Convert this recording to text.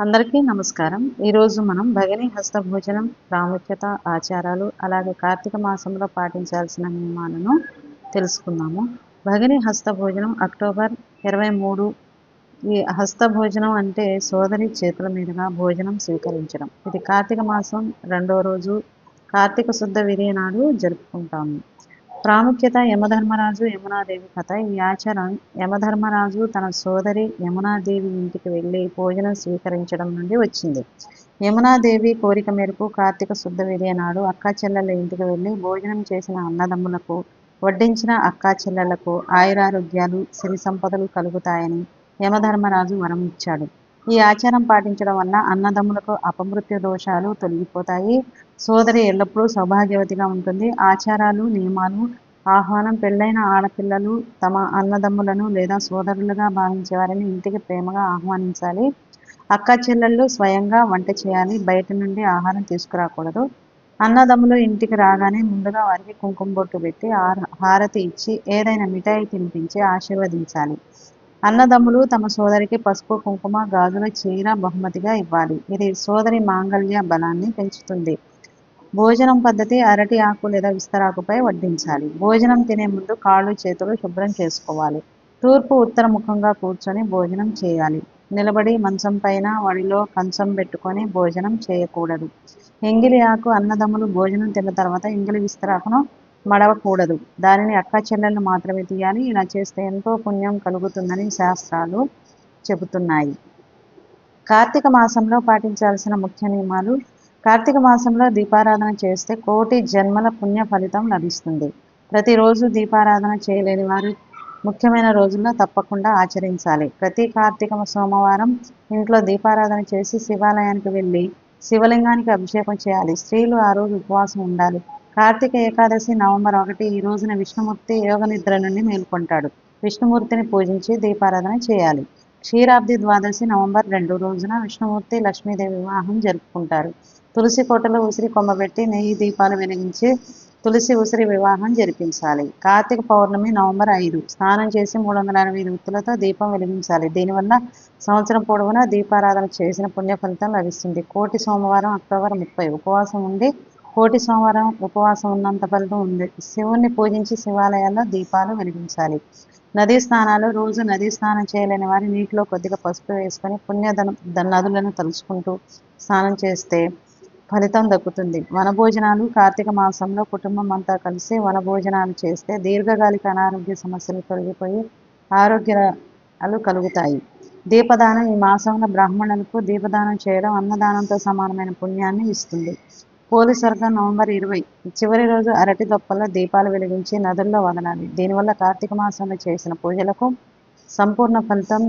అందరికీ నమస్కారం. ఈరోజు మనం భగిని హస్త భోజనం ప్రాముఖ్యత ఆచారాలు అలాగే కార్తీక మాసంలో పాటించాల్సిన నియమాలను తెలుసుకుందాము. భగిని హస్త భోజనం అక్టోబర్ ఇరవై మూడు. ఈ హస్త భోజనం అంటే సోదరి చేతుల మీదుగా భోజనం స్వీకరించడం. ఇది కార్తీక మాసం రెండో రోజు. కార్తీక శుద్ధ విరియ నాడు జరుపుకుంటాము. ప్రాముఖ్యత యమధర్మరాజు యమునాదేవి కథ. ఈ ఆచారం యమధర్మరాజు తన సోదరి యమునాదేవి ఇంటికి వెళ్ళి భోజనం స్వీకరించడం నుండి వచ్చింది. యమునాదేవి కోరిక మేరకు కార్తీక శుద్ధ విరియ నాడు అక్కా చెల్లెల ఇంటికి వెళ్ళి భోజనం చేసిన అన్నదమ్ములకు వడ్డించిన అక్కా చెల్లెలకు ఆయురారోగ్యాలు సిరి సంపదలు కలుగుతాయని యమధర్మరాజు వరం ఇచ్చాడు ఈ ఆచారం పాటించడం వల్ల అన్నదమ్ములకు అపమృత్యు దోషాలు తొలగిపోతాయి. సోదరి ఎల్లప్పుడూ సౌభాగ్యవతిగా ఉంటుంది. ఆచారాలు నియమాలు ఆహ్వానం పెళ్ళైన ఆడపిల్లలు తమ అన్నదమ్ములను లేదా సోదరులుగా భావించే వారిని ఇంటికి ప్రేమగా ఆహ్వానించాలి. అక్క చెల్లెళ్ళు స్వయంగా వంట చేయాలి. బయట నుండి ఆహారం తీసుకురాకూడదు. అన్నదమ్ములు ఇంటికి రాగానే ముందుగా వారికి కుంకుమ బొట్టు పెట్టి హారతి ఇచ్చి ఏదైనా మిఠాయి తినిపించి ఆశీర్వదించాలి. అన్నదమ్ములు తమ సోదరికి పసుపు కుంకుమ గాజుల చీర బహుమతిగా ఇవ్వాలి. ఇది సోదరి మాంగళ్య బలాన్ని పెంచుతుంది. భోజనం పద్ధతి అరటి ఆకు లేదా విస్తరాకుపై వడ్డించాలి. భోజనం తినే ముందు కాళ్ళు చేతులు శుభ్రం చేసుకోవాలి. తూర్పు ఉత్తర ముఖంగా కూర్చొని భోజనం చేయాలి. నిలబడి మంచం పైన వడిలో కంచం పెట్టుకొని భోజనం చేయకూడదు. ఎంగిలి ఆకు అన్నదమ్ములు భోజనం తిన్న తర్వాత ఎంగిలి విస్తరాకును మడవకూడదు. దానిని అక్క చెల్లెళ్ళు మాత్రమే తీయాలి. ఇలా చేస్తే ఎంతో పుణ్యం కలుగుతుందని శాస్త్రాలు చెబుతున్నాయి. కార్తీక మాసంలో పాటించాల్సిన ముఖ్య నియమాలు కార్తీక మాసంలో దీపారాధన చేస్తే కోటి జన్మల పుణ్య ఫలితం లభిస్తుంది. ప్రతిరోజు దీపారాధన చేయలేని వారు ముఖ్యమైన రోజుల్లో తప్పకుండా ఆచరించాలి. ప్రతి కార్తీక సోమవారం ఇంట్లో దీపారాధన చేసి శివాలయానికి వెళ్ళి శివలింగానికి అభిషేకం చేయాలి. స్త్రీలు ఆ రోజు ఉపవాసం ఉండాలి. కార్తీక ఏకాదశి నవంబర్ ఒకటి ఈ రోజున విష్ణుమూర్తి యోగ నిద్ర నుండి మేల్కొంటాడు. విష్ణుమూర్తిని పూజించి దీపారాధన చేయాలి. క్షీరాబ్ది ద్వాదశి నవంబర్ రెండు రోజున విష్ణుమూర్తి లక్ష్మీదేవి వివాహం జరుపుకుంటారు. తులసి కోటలో ఉసిరి కొమ్మబెట్టి నెయ్యి దీపాలు వెలిగించి తులసి ఉసిరి వివాహం జరిపించాలి. కార్తీక పౌర్ణమి నవంబర్ ఐదు. స్నానం చేసి మూడు వందల అరవై ఐదు దీపం వెలిగించాలి. దీనివల్ల సంవత్సరం పొడవునా దీపారాధన చేసిన పుణ్య ఫలితం లభిస్తుంది. కోటి సోమవారం అక్టోబర్ ముప్పై. ఉపవాసం ఉండి కోటి సోమవారం ఉపవాసం ఉన్నంత ఫలితం ఉంది. శివుణ్ణి పూజించి శివాలయాల్లో దీపాలు వెలిగించాలి. నదీ స్నానాలు రోజు నదీ స్నానం చేయలేని వారి నీటిలో కొద్దిగా పసుపు వేసుకొని పుణ్యధనం నదులను తలుచుకుంటూ స్నానం చేస్తే ఫలితం దక్కుతుంది. వనభోజనాలు కార్తీక మాసంలో కుటుంబం అంతా కలిసి వనభోజనాలు చేస్తే దీర్ఘకాలిక అనారోగ్య సమస్యలు తొలగిపోయి ఆరోగ్యాలు కలుగుతాయి. దీపదానం ఈ మాసంలో బ్రాహ్మణులకు దీపదానం చేయడం అన్నదానంతో సమానమైన పుణ్యాన్ని ఇస్తుంది. పోలి వర్గం నవంబర్ ఇరవై. చివరి రోజు అరటి దొప్పల్లో దీపాలు వెలిగించి నదుల్లో వదలాలి దీనివల్ల కార్తీక మాసంలో చేసిన పూజలకు సంపూర్ణ ఫలితం